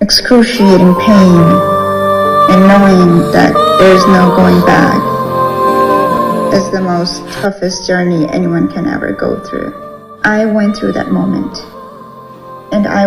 excruciating pain and knowing that there's no going back is the most toughest journey anyone can ever go through. I went through that moment and I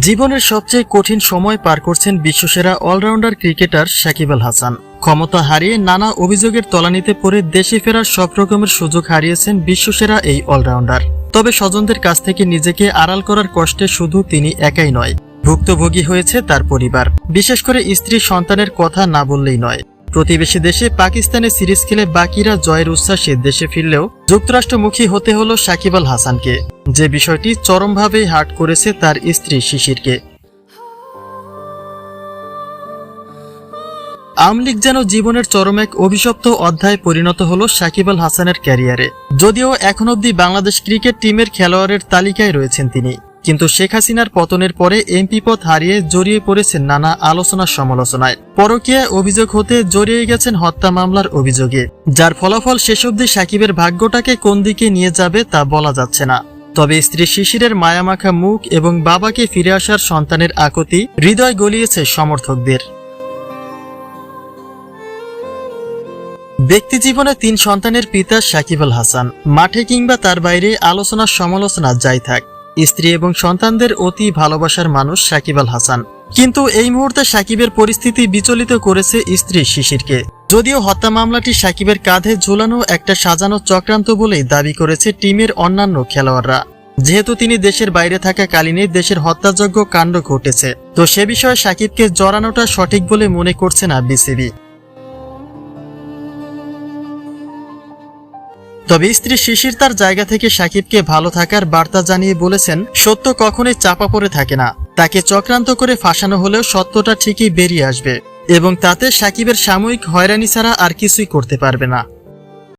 জীবনের সবচেয়ে কঠিন সময় পার করছেন বিশ্বসেরা all-rounder cricketer Shakib Al Hasan ক্ষমতা হারিয়ে নানা অভিযোগের তলানিতে পড়ে দেশে ফেরার সব রকমের সুযোগ হারিয়েছেন বিশ্বসেরা এই অলরাউন্ডার তবে স্বজনদের কাছ থেকে নিজেকে আড়াল করার কষ্টে শুধু তিনি একাই নয়, ভুক্তভোগী হয়েছে তার পরিবার। বিশেষ করে স্ত্রী সন্তানের কথা না বললেই নয়। প্রতিবেশী দেশে পাকিস্তানে সিরিজ খেলে বাকিরা জয়ের উচ্ছ্বাসে দেশে ফিরলেও যুক্তরাষ্ট্রমুখী হতে হলো সাকিব আল হাসানকে। যে বিষয়টি চরমভাবেই হার্ট করেছে তার স্ত্রী শিশিরকে। আওয়ামী লীগ যেন জীবনের চরম এক অভিশপ্ত অধ্যায়ে পরিণত হলো সাকিব আল হাসানের ক্যারিয়ারে। যদিও এখন অবধি বাংলাদেশ ক্রিকেট টিমের খেলোয়াড়ের তালিকায় রয়েছেন তিনি। কিন্তু শেখ হাসিনার পতনের পরে এমপি পদ হারিয়ে জড়িয়ে পড়েছেন নানা আলোচনা সমালোচনায়। পরকীয়া অভিযোগ হতে জড়িয়ে গেছেন হত্যা মামলার অভিযোগে। যার ফলাফল শেষ অবধি সাকিবের ভাগ্যটাকে কোন দিকে নিয়ে যাবে তা বলা যাচ্ছে না। তবে স্ত্রী শিশিরের মায়ামাখা মুখ এবং বাবাকে ফিরে আসার সন্তানের আকতি হৃদয় গলিয়েছে সমর্থকদের। ব্যক্তি জীবনে তিন সন্তানের পিতা সাকিব আল হাসান। মাঠে কিংবা তার বাইরে আলোচনা সমালোচনা যাই থাক। স্ত্রী এবং সন্তানদের অতি ভালোবাসার মানুষ সাকিব আল হাসান। কিন্তু এই মুহূর্তে সাকিবের পরিস্থিতি বিচলিত করেছে স্ত্রী শিশিরকে। যদিও হত্যা মামলাটি সাকিবের কাঁধে ঝোলানো একটা সাজানো চক্রান্ত বলেই দাবি করেছে টিমের অন্যান্য খেলোয়াড়রা। যেহেতু তিনি দেশের বাইরে থাকা কালীনে দেশের হত্যাযোগ্য কাণ্ড ঘটেছে। তো সে বিষয়ে সাকিবকে জড়ানোটা সঠিক বলে মনে করছে না বিসিবি। তবে স্ত্রী শিশির তার জায়গা থেকে সাকিবকে ভালো থাকার বার্তা জানিয়ে বলেছেন, সত্য কখনোই চাপা পড়ে থাকে না। তাকে চক্রান্ত করে ফাঁসানো হলেও সত্যটা ঠিকই বেরিয়ে আসবে। এবং তাতে সাকিবের সাময়িক হয়রানি ছাড়া আর কিছুই করতে পারবে না।